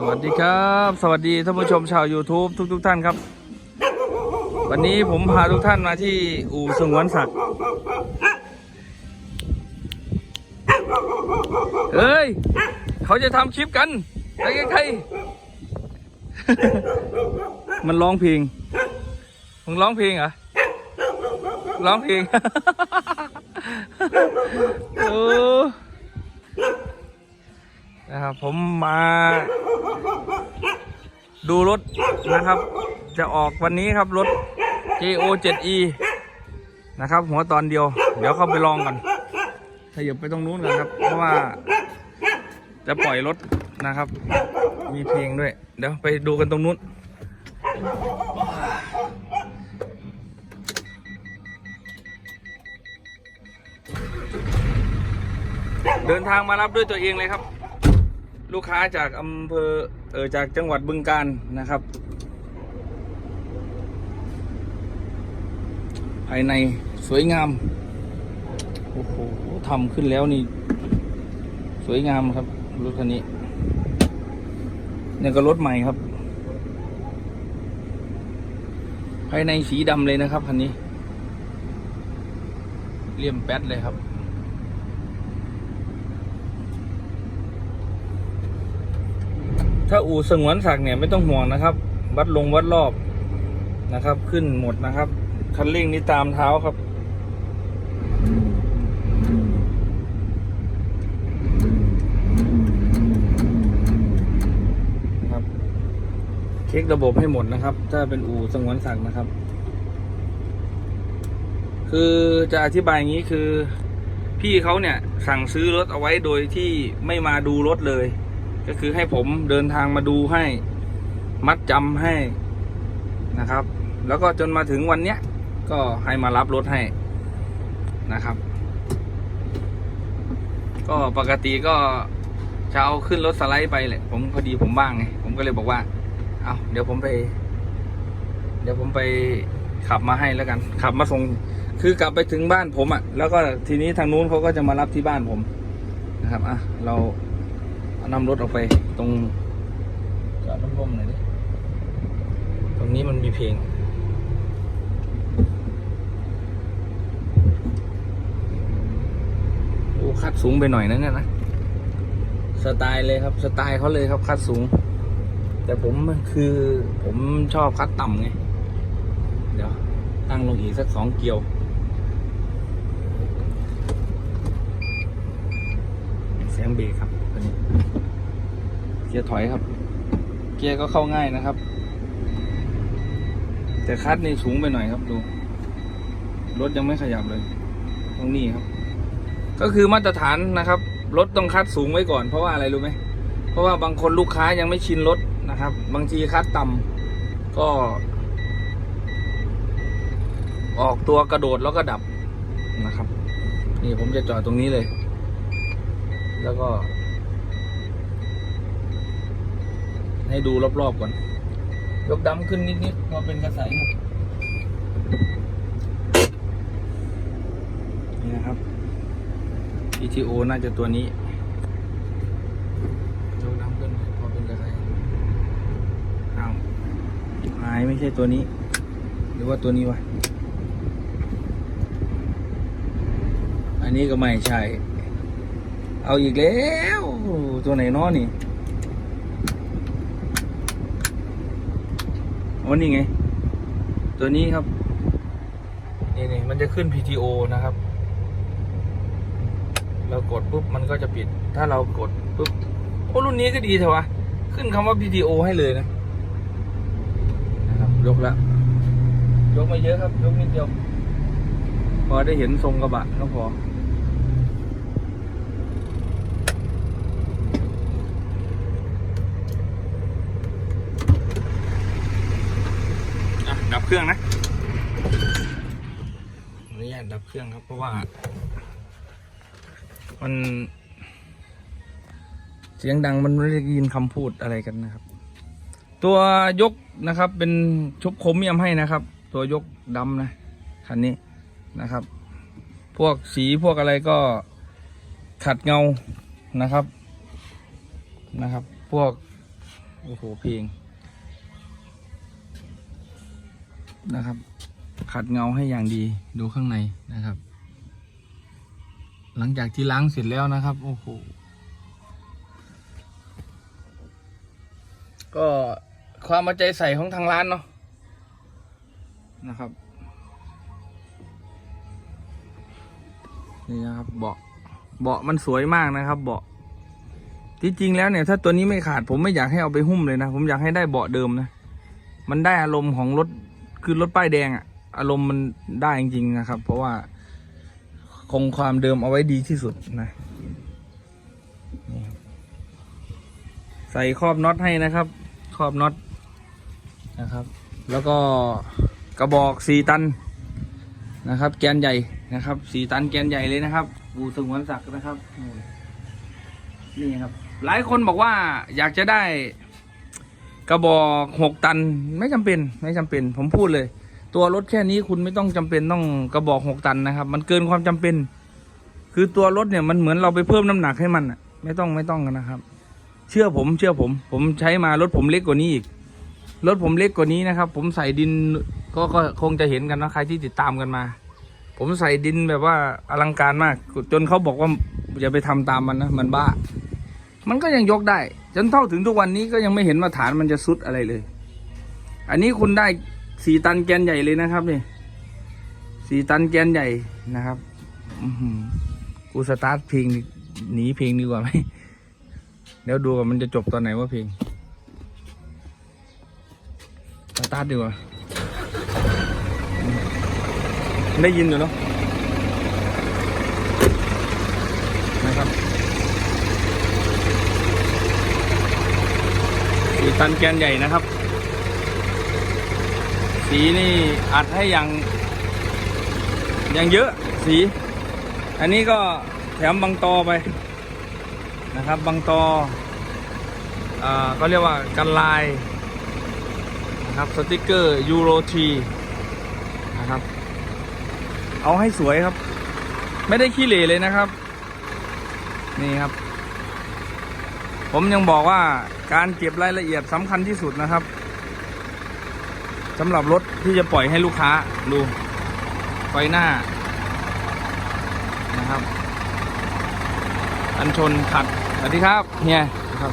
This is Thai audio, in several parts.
สวัสดีครับ สวัสดีท่านผู้ชมชาว YouTube ทุกทุกๆท่านครับ วันนี้ผมพาทุกท่านมาที่อู่สงวนสัตว์เฮ้ย เขาจะทำคลิปกันไปใกล้ๆมันร้องเพลงมึงร้องเพลงเหรอ ร้องเพลง โอ้ นะครับผมมาดูรถนะครับ จะออกวันนี้ครับรถ JO 7E นะครับ หัวตอนเดียว เดี๋ยวเข้าไปลองกันถ้าอย่าไปตรงนู้นกันครับ เพราะว่า จะปล่อยรถนะครับ มีเพลงด้วย เดี๋ยวไปดูกันตรงนู้นเดินทางมารับด้วยตัวเองเลยครับ ลูกค้าจากอำเภอเออจากจังหวัดบึงกาฬนะครับ ภายในสวยงาม โอ้โหทำขึ้นแล้วนี่ สวยงามครับ รถคันนี้เนี่ยก็รถใหม่ครับ ภายในสีดำเลยนะครับคันนี้ เลี่ยมแป๊ดเลยครับ ถ้าอู่สงวนศักดิ์เนี่ยไม่ต้องห่วงนะครับ วัดลงวัดรอบนะครับ ขึ้นหมดนะครับ คันเร่งนี่ตามเท้าครับ ครับเช็คระบบให้หมดนะครับ ถ้าเป็นอู่สงวนศักดิ์นะครับ คือจะอธิบายอย่างนี้คือ พี่เขาเนี่ยสั่งซื้อรถเอาไว้โดยที่ไม่มาดูรถเลย ก็คือให้ผมเดินทางมาดูให้มัดจำให้นะครับ แล้วก็จนมาถึงวันเนี้ยก็ให้มารับรถให้นะครับ ก็ปกติก็จะเอาขึ้นรถสไลด์ไปแหละผมพอดีผมบ้างไงผมก็เลยบอกว่า เอาเดี๋ยวผมไป เดี๋ยวผมไปขับมาให้แล้วกัน ขับมาส่งคือกลับไปถึงบ้านผมอะ่ะ แล้วก็ทีนี้ทางนู้นเขาก็จะมารับที่บ้านผมนะครับอะเราเอา นำรถออกไปตรงจอดร่มๆหน่อยดิ ตรงนี้มันมีเพลง โอ้คัดสูงไปหน่อยนะเนี่ยนะ สไตล์เลยครับสไตล์เขาเลยครับคัดสูง แต่ผมคือผมชอบคัดต่ำไง เดี๋ยว ตั้งลงอีกสักสองเกียวเสียงเบรกครับตัวนี้ เกียร์ถอยครับ เกียร์ก็เข้าง่ายนะครับ แต่คัดนี่สูงไปหน่อยครับดู รถยังไม่ขยับเลย ตรงนี้ครับ ก็คือมาตรฐานนะครับ รถต้องคัดสูงไว้ก่อน เพราะว่าอะไรรู้ไหม เพราะว่าบางคนลูกค้ายังไม่ชินรถนะครับ บางทีคัดต่ำก็ ออกตัวกระโดดแล้วก็ดับนะครับ นี่ผมจะจอดตรงนี้เลย แล้วก็ ให้ดูรอบๆก่อน ยกดำขึ้นนิดๆพอเป็นกระใสครับนี่นะครับ ETO น่าจะตัวนี้ยกดำขึ้นพอเป็นกระใสอ้าวหายไม่ใช่ตัวนี้ หรือว่าตัวนี้วะอันนี้ก็ไม่ใช่ เอาอีกแล้ว ตัวไหนน้อนี่ โอ้นี่ไง ตัวนี้ครับ นี่นี่มันจะขึ้น PTO นะครับ เรากดปุ๊บมันก็จะปิด ถ้าเรากดปุ๊บโอ้รุ่นนี้ก็ดีเถอะวะ ขึ้นคำว่า PTO ให้เลยนะนะครับ ยกแล้วยกม่เยอะครับ ยกนิดเดียว พอได้เห็นทรงกระบะก็พอ อะดับ เครื่องนะอนุญาตดับเครื่องครับเพราะว่า มันเสียงดังมันไม่ได้ยินคำพูดอะไรกันนะครับ ตัวยกนะครับ เป็นชุบครเมียมให้นะครับ ตัวยกดำนะคันนี้นะครับ พวกสีพวกอะไรก็ขัดเงานะครับนะครับ พวกโอ้โหเพลง นะครับ ขัดเงาให้อย่างดีดูข้างในนะครับ หลังจากที่ล้างเสร็จแล้วนะครับ โอ้โหก็ความมาใจใส่ของทางร้านเนาะนะครับนี่นะครับเบาะเบาะมันสวยมากนะครับ เบาะที่จริงแล้วเนี่ยถ้าตัวนี้ไม่ขาดผมไม่อยากให้เอาไปหุ้มเลยนะ ผมอยากให้ได้เบาะเดิมนะ มันได้อารมณ์ของรถ คือรถป้ายแดงอะอารมณ์มันได้จริงๆนะครับ เพราะว่าคงความเดิมเอาไว้ดีที่สุดนะใส่ครอบน็อตให้นะครับ ครอบน็อตนะครับ แล้วก็กระบอกสี่ตันนะครับ แกนใหญ่นะครับสี่ตันแกนใหญ่เลยนะครับบูสงวนศักดิ์นะครับนี่ครับ หลายคนบอกว่าอยากจะได้ กระบอกหกตันไม่จำเป็นไม่จำเป็น ผมพูดเลย ตัวรถแค่นี้คุณไม่ต้องจำเป็นต้องกระบอกหกตันนะครับ มันเกินความจำเป็น คือตัวรถเนี่ยมันเหมือนเราไปเพิ่มน้ำหนักให้มันอะไม่ต้องไม่ต้องกันนะครับ เชื่อผมเชื่อผม ผมใช้มารถผมเล็กกว่านี้อีกรถผมเล็กกว่านี้นะครับ ผมใส่ดินก็ก็คงจะเห็นกันนะใครที่ติดตามกันมา ผมใส่ดินแบบว่าอลังการมาก จนเขาบอกว่าอย่าไปทำตามมันนะมันบ้า มันก็ยังยกได้ จนเท่าถึงทุกวันนี้ก็ยังไม่เห็นว่าฐานมันจะซุดอะไรเลย อันนี้คุณได้สี่ตันแกนใหญ่เลยนะครับนี่สี่ตันแกนใหญ่นะครับกูสตาร์ทเพลงหนีเพลงดีกว่าไหมเดี๋ยวดูกันมันจะจบตอนไหนว่าเพลงสตาร์ทดีกว่า ได้ยินอยู่เนาะนะครับ สีตันแกนใหญ่นะครับ สีนี่อัดให้อย่างอย่างเยอะสี อันนี้ก็แถมบางตอไปนะครับ บางตออ่าเขาเรียกว่ากันลายนะครับสติกเกอร์ยูโรทีนะครับ เอาให้สวยครับ ไม่ได้ขี้เหร่เลยนะครับ นี่ครับ ผมยังบอกว่าการเก็บรายละเอียดสำคัญที่สุดนะครับสำหรับรถที่จะปล่อยให้ลูกค้าดูไฟหน้านะครับ อันชนขัดสวัสดีครับเฮียครับ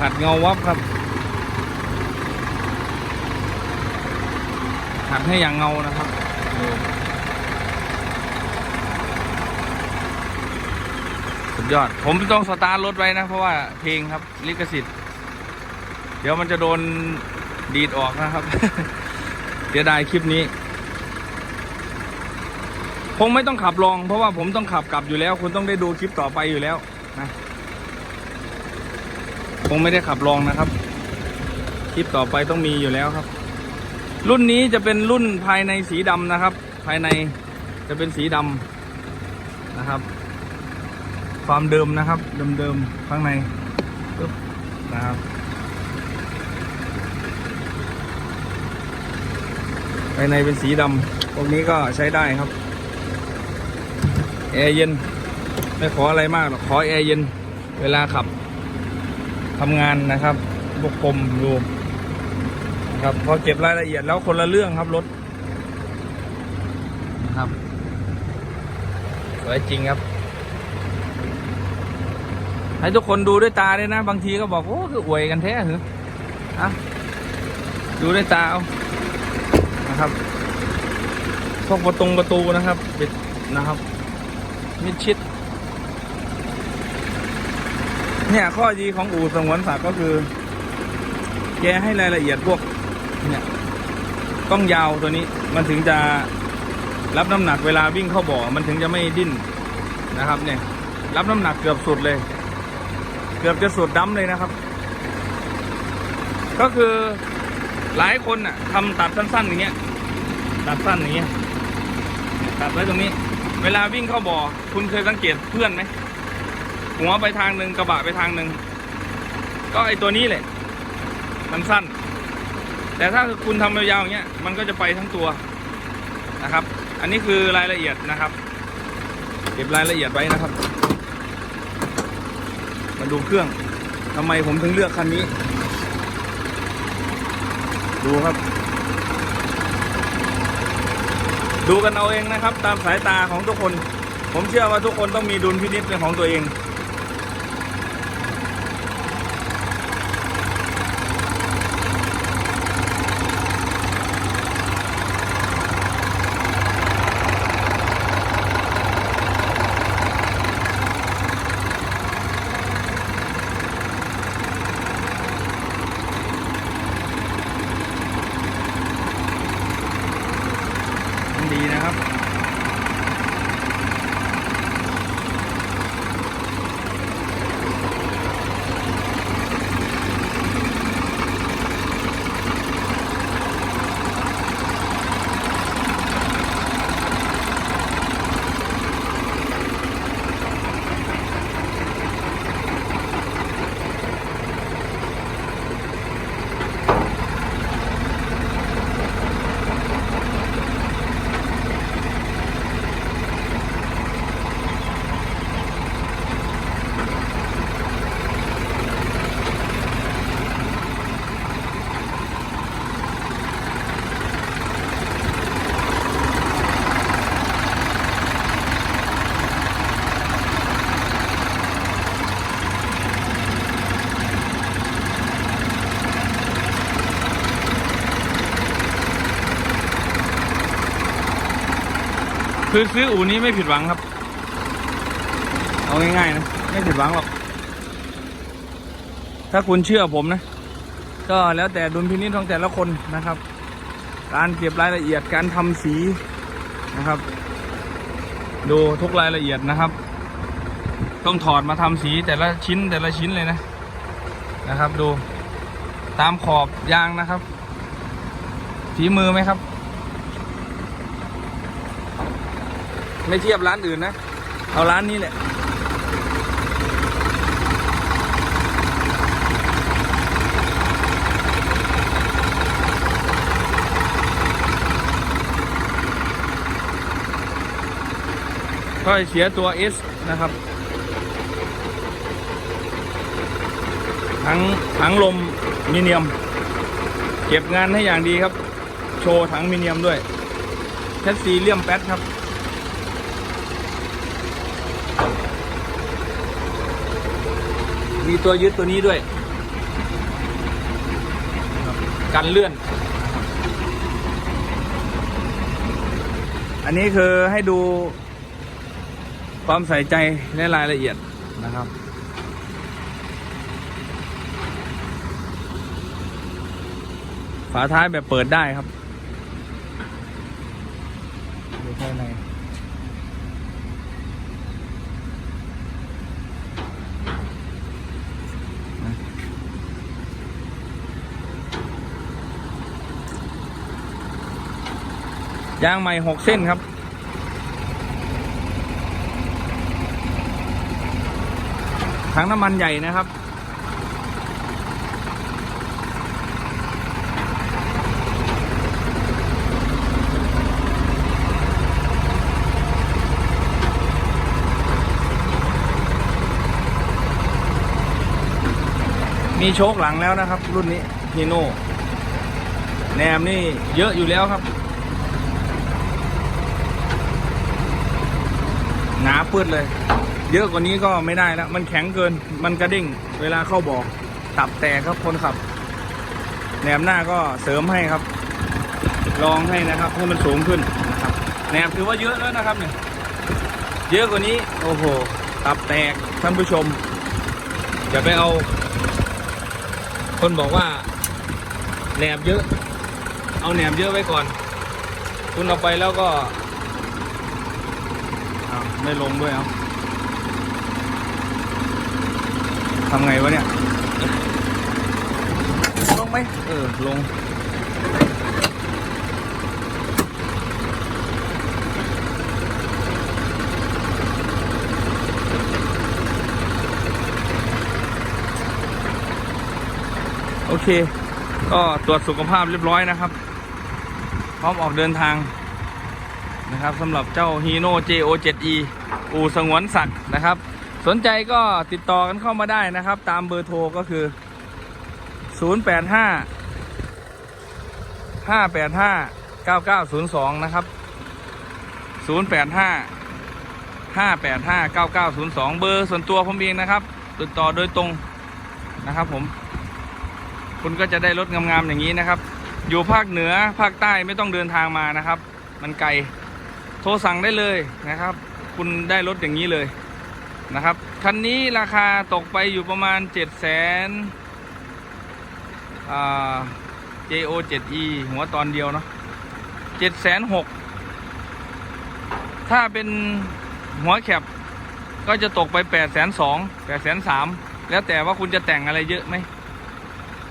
ขัดเงาวับครับ ขัดให้อย่างเงานะครับดูสุด ยอด ผมต้องสตาร์ทรถไว้นะ เพราะว่าเพลงครับ ลิขสิทธิ์ เดี๋ยวมันจะโดนดีดออกนะครับเดี๋ยวได้คลิปนี้ คงไม่ต้องขับลอง เพราะว่าผมต้องขับกลับอยู่แล้ว คุณต้องได้ดูคลิปต่อไปอยู่แล้วนะคงไม่ได้ขับลองนะครับ คลิปต่อไปต้องมีอยู่แล้วครับ รุ่นนี้จะเป็นรุ่นภายในสีดำนะครับ ภายในจะเป็นสีดำนะครับ ความเดิมนะครับ เดิมๆข้างในปึ๊บนะครับภายในเป็นสีดำพวกนี้ก็ใช้ได้ครับแอร์เย็น ไม่ขออะไรมากหรอกขอแอร์เย็น เวลาขับทำงานนะครับพวกกลมดูนะครับพอเก็บรายละเอียดแล้วคนละเรื่องครับรถนะครับสวยจริงครับ ให้ทุกคนดูด้วยตาด้วยนะ บางทีก็บอกโอ้คืออวยกันแท้เหรออะดูด้วยตาเอานะครับพวกประตูประตูนะครับปิดนะครับ มิดชิด เนี่ยข้อดีของอู่สงวนสัตว์ก็คือ แกให้รายละเอียดพวก เนี่ยต้องยาวตัวนี้ มันถึงจะรับน้ำหนักเวลาวิ่งเข้าบ่อ มันถึงจะไม่ดิ้นนะครับ เนี่ย รับน้ำหนักเกือบสุดเลย เกือบจะสุดดั้มเลยนะครับ ก็คือหลายคนน่ะทำตัดสั้นๆอย่างเงี้ย ตัดสั้นอย่างเงี้ยตัดไว้ตรงนี้ เวลาวิ่งเข้าบ่อ คุณเคยสังเกตเพื่อนไหมหัวไปทางหนึ่งกระบะไปทางหนึ่งก็ไอตัวนี้แหละมันสั้น แต่ถ้าคุณทำยาวๆอย่างเงี้ยมันก็จะไปทั้งตัวนะครับ อันนี้คือรายละเอียดนะครับ เก็บรายละเอียดไว้นะครับ มาดูเครื่องทำไมผมถึงเลือกคันนี้ ดูครับ ดูกันเอาเองนะครับ ตามสายตาของทุกคน ผมเชื่อว่าทุกคนต้องมีดุลพินิจเป็นของตัวเอง คือซื้ออู่นี้ไม่ผิดหวังครับ เอาง่ายๆนะ ไม่ผิดหวังหรอก ถ้าคุณเชื่อผมนะ ก็แล้วแต่ดุลพินิจของแต่ละคนนะครับ การเก็บรายละเอียดการทำสีนะครับ ดูทุกรายละเอียดนะครับ ต้องถอดมาทำสีแต่ละชิ้นแต่ละชิ้นเลยนะนะครับ ดูตามขอบยางนะครับฝีมือไหมครับ ไม่เทียบร้านอื่นนะ เอาร้านนี้แหละก็เสียตัว S นะครับ ทั้งทั้งลมมิเนียม เก็บงานให้อย่างดีครับ โชว์ถังมิเนียมด้วยแคสซีเลียมแป๊ดครับ มีตัวยึดตัวนี้ด้วย กันเลื่อน อันนี้คือให้ดูความใส่ใจและรายละเอียดนะครับ ฝาท้ายแบบเปิดได้ครับดูภายใน ยางใหม่หกเส้นครับ ถังน้ำมันใหญ่นะครับ มีโชคหลังแล้วนะครับ รุ่นนี้ฮีโน่แนมนี่เยอะอยู่แล้วครับ หนาปื้ดเลย เยอะกว่านี้ก็ไม่ได้แล้ว มันแข็งเกิน มันกระดิ่ง เวลาเข้าบอกตับแตกครับคนขับ แหนมหน้าก็เสริมให้ครับ ลองให้นะครับให้มันสูงขึ้นนะครับ แหนมถือว่าเยอะแล้วนะครับเนี่ย เยอะกว่านี้ โอ้โห ตับแตกท่านผู้ชมอย่าไปเอา คนบอกว่าแหนมเยอะ เอาแหนมเยอะไว้ก่อน คุณเอาไปแล้วก็ ไม่ลงด้วยเอาทำไงวะเนี่ย ลงไหมเออ ลง โอเค ก็ตรวจสุขภาพเรียบร้อยนะครับ พร้อมออกเดินทาง นะครับสำหรับเจ้า Hino JO7E อูสงวนสัตว์นะครับ สนใจก็ติดต่อกันเข้ามาได้นะครับ ตามเบอร์โทรก็คือ 0 8 5 5 8 5 9 9 0 2 นะครับ 0 8 5 5 8 5 9 9 0 2 เบอร์ส่วนตัวผมเองนะครับ ติดต่อโดยตรงนะครับผม คุณก็จะได้รถงามๆอย่างนี้นะครับ อยู่ภาคเหนือภาคใต้ไม่ต้องเดินทางมานะครับ มันไกล โทรสั่งได้เลยนะครับ คุณได้รถอย่างนี้เลยนะครับ คันนี้ราคาตกไปอยู่ประมาณ 7 0 0 0 0 0 JO 7E หัวตอนเดียวเนาะ7 6 0 0 0ถ้าเป็นหัวแคปก็จะตกไป8 2 0 0 0 8 3 0 0แล้วแต่ว่าคุณจะแต่งอะไรเยอะไหม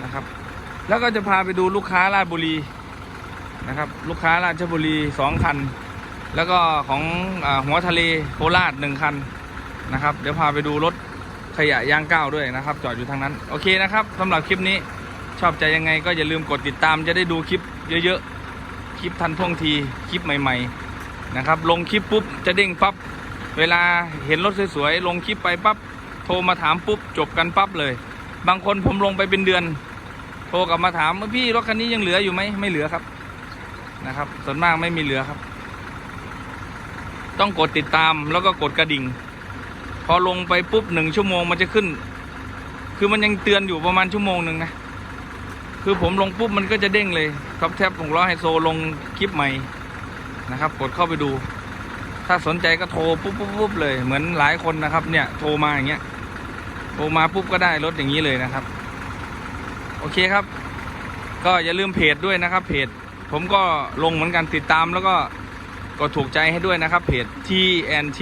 นะครับ แล้วก็จะพาไปดูลูกค้าราชบุรีนะครับ ลูกค้าราชบุรีสองคัน แล้วก็ของอหัวทะเลโคราชหนึ่งคันนะครับ เดี๋ยวพาไปดูรถขยะยางก้าวด้วยนะครับ จอดอยู่ทางนั้น โอเคนะครับสำหรับคลิปนี้ชอบใจยังไงก็อย่าลืมกดติดตามจะได้ดูคลิปเยอะๆ คลิปทันท่วงทีคลิปใหม่ ๆ นะครับ ลงคลิปปุ๊บจะเด้งปั๊บเวลาเห็นรถสวยๆลงคลิปไปปั๊บโทรมาถามปุ๊บจบกันปั๊บเลย บางคนผมลงไปเป็นเดือน โทรกลับมาถามว่าพี่รถคันนี้ยังเหลืออยู่ไหมไม่เหลือครับนะครับ ส่วนมากไม่มีเหลือครับ ต้องกดติดตามแล้วก็กดกระดิ่ง พอลงไปปุ๊บหนึ่งชั่วโมงมันจะขึ้น คือมันยังเตือนอยู่ประมาณชั่วโมงหนึ่งนะ คือผมลงปุ๊บมันก็จะเด้งเลยท็อปแท็บของล้อไฮโซลงคลิปใหม่นะครับ กดเข้าไปดู ถ้าสนใจก็โทรปุ๊บปุ๊บปุ๊บเลยเหมือนหลายคนนะครับ เนี่ยโทรมาอย่างเงี้ยโทรมาปุ๊บก็ได้รถอย่างนี้เลยนะครับ โอเคครับ ก็อย่าลืมเพจด้วยนะครับ เพจ ผมก็ลงเหมือนกันติดตามแล้วก็ ก็ถูกใจให้ด้วยนะครับเพจ TNT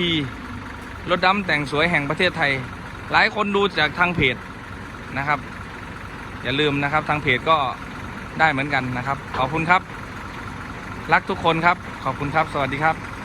รถดำแต่งสวยแห่งประเทศไทย หลายคนดูจากทางเพจนะครับ อย่าลืมนะครับทางเพจก็ได้เหมือนกันนะครับ ขอบคุณครับ รักทุกคนครับ ขอบคุณครับ สวัสดีครับ